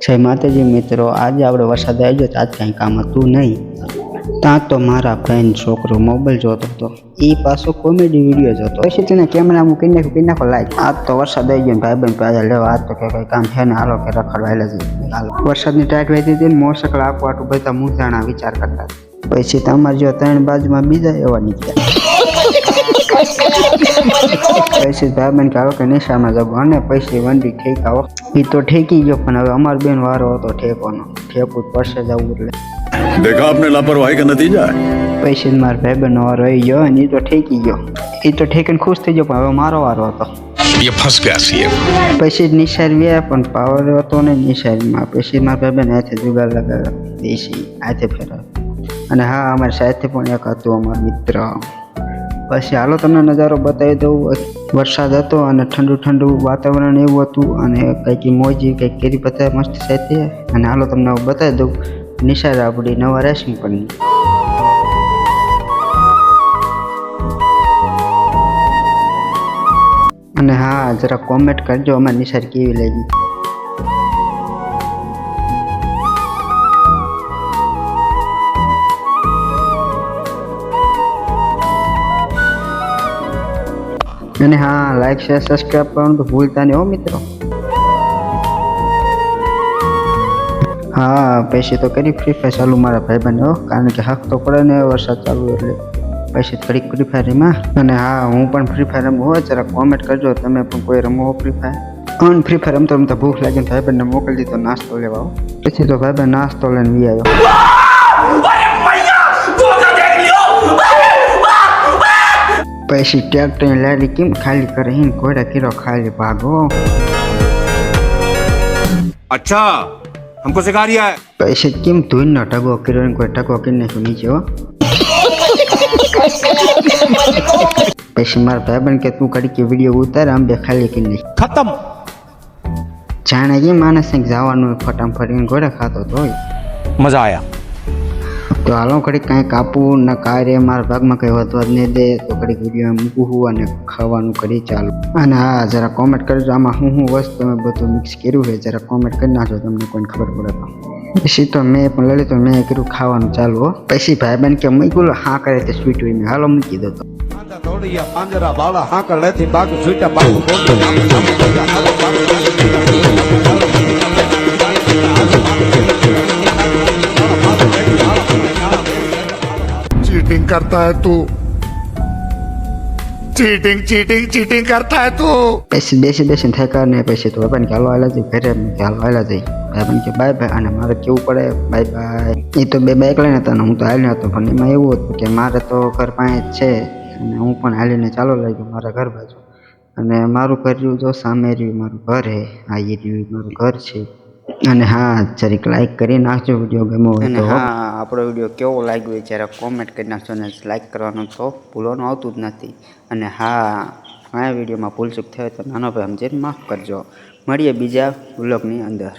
જય માતાજી મિત્રો આજે આપણે વરસાદ આવી ગયો તો આજ કાંઈ કામ હતું નહીં. ત્યાં તો મારા ફ્રેન્ડ છોકરો મોબાઈલ જોતો હતો. એ પાછો કોમેડી વીડિયો જોતો પછી તેને કેમેરા મૂકી નાખ્યું કરી નાખો લાઈટ. આજ તો વરસાદ આવી ગયો ભાઈ બહેન પાછા લેવા આ તો કે કંઈ કામ છે ને હાલો કે રખડવાયેલા જ હાલો. વરસાદની ટાઈટ વહેતી હતી ને મોટરસાઇકલ આપવા આટલું બધા મૂંઝાણા વિચાર કરતા. પછી તમારે જો ત્રણ બાજુમાં બીજા એવા નીકળ્યા. પછી બહેન કે આવો કે નિશામાં જગો અને પછી વંડી ઠેકાવો એ તો ઠેકી ગયો પણ હવે અમાર બેન વારો હતો ઠેકવાનો ઠેકવું જ પડશે જવું એટલે. દેખા આપને લાપરવાહી કે નતીજા પૈસે મારા ભાઈબંધનો વારો આવી ગયો અને એ તો ઠેકી ગયો. એ તો ઠેકીને ખુશ થઈ ગયો પણ હવે મારો વારો હતો. એ ફસ ગયા છીએ પછી નિશાળ વ્યા પણ પાવર હતો ને નિશાળમાં. પછી મારા બેન હાથે જુગાર લગાવ્યા. દેશી હાથે ફેરવ્યો. અને હા અમારી સાથે પણ એક હતું અમારો મિત્ર. પછી હાલો તમને નજારો બતાવી દઉં. વરસાદ હતો અને ઠંડુ ઠંડુ વાતાવરણ એવું હતું અને કંઈક મોજી, કંઈક કેરી પત્તા મસ્ત સાથે અને હાલો તમને બતાવી દઉં નિશા રાબડી નવા રેશિંગ પરની. અને હા, જરા કોમેન્ટ કરજો અમારી નિશાળ કેવી લાગી. અને હા લાઈક શેર સબસ્ક્રાઈબ કરવાનું તો ભૂલતા નહીં હો મિત્રો. હા પછી તો કરી ફ્રી ફાયર ચાલુ મારા ભાઈબંધ હો, કારણ કે હક તો પડે ને વરસાદ ચાલુ એટલે પછી થોડીક ફ્રી ફાયર રમ્યા અને હા, હું પણ ફ્રી ફાયર રમું હોય, જરા કોમેન્ટ કરજો, તમે પણ કોઈ રમો હો ફ્રી ફાયર અન ફ્રી ફાયર રમતો રમતા ભૂખ લાગીને ભાઈબંધને મોકલી દીધો, નાસ્તો લેવા પછી તો ભાઈબંધ નાસ્તો લઈને વી આવ્યો. पैसे तो लेकिन खाली करहिन कोई रखी खाली भागो। अच्छा हमको सिखा रिया है। पैसे किम तू ही नटा गोकिर कोटा गोकिर नहीं सुनी जो पैसे मार भाई बन के तू कड़ी की वीडियो उतर हम देखा लेकिन नहीं खत्म। जाने जी मानस जावा फटाफट इनको रखा तो, तो मज़ा आया। તો હાલો ઘડીક કાંઈ કાપવું ના કાર્ય મારા ભાગમાં કંઈ વધવા જ નહીં દે, તો ઘડીક વીડિયો હું અને ખાવાનું કરી ચાલુ. અને હા, જરા કોમેન્ટ કરજો આમાં હું હું વસ્તુ તમે બધું મિક્સ કર્યું છે, જરા કોમેન્ટ કરી નાખજો, તમને કોઈને ખબર પડે તો. પછી તો મેં પણ લલિત, મેં કર્યું ખાવાનું ચાલુ પછી બેન કે મૂક્યું હા કરે તે સ્વીટ હોય હાલો મૂકી દો તો. પાંજરા બાળા હાકળ લેથી બાગ છૂટા બાગ करता है तू चीटिंग चीटिंग चीटिंग करता है तू પછી બેસી બેસીને થાક્યા ને પછી તો ભાઈબંધ કે હાલો હાલા જઈ ઘરે મેં કે હાલો હાલા જઈ ભાઈબંધ કે બાય બાય અને મારે કેવું પડે બાય બાય એ તો બે બાઇક લઈને હતા ને હું તો હાલ્યો હતો પણ એમાં એવું હતું કે મારે તો ઘર પાસે જ છે અને હું પણ હાલીને ચાલો લાગ્યો મારા ઘર બાજુ અને મારું ઘર રહ્યું જો સામે રહ્યું મારું ઘર હે આ એ રહ્યું મારું ઘર છે અને હા જરીક લાઈક કરી નાખજો વીડિયો ગમ્યો હોય તો. હા આપણો વીડિયો કેવો લાગ્યો જરા કોમેન્ટ કરી નાખજો અને લાઈક કરવાનું તો ભૂલવાનું આવતું જ નથી. અને હા આ વિડીયોમાં ભૂલચૂક થયો તો નાનો ભાઈ સમજીને માફ કરજો. મળીએ બીજા બ્લોગની અંદર.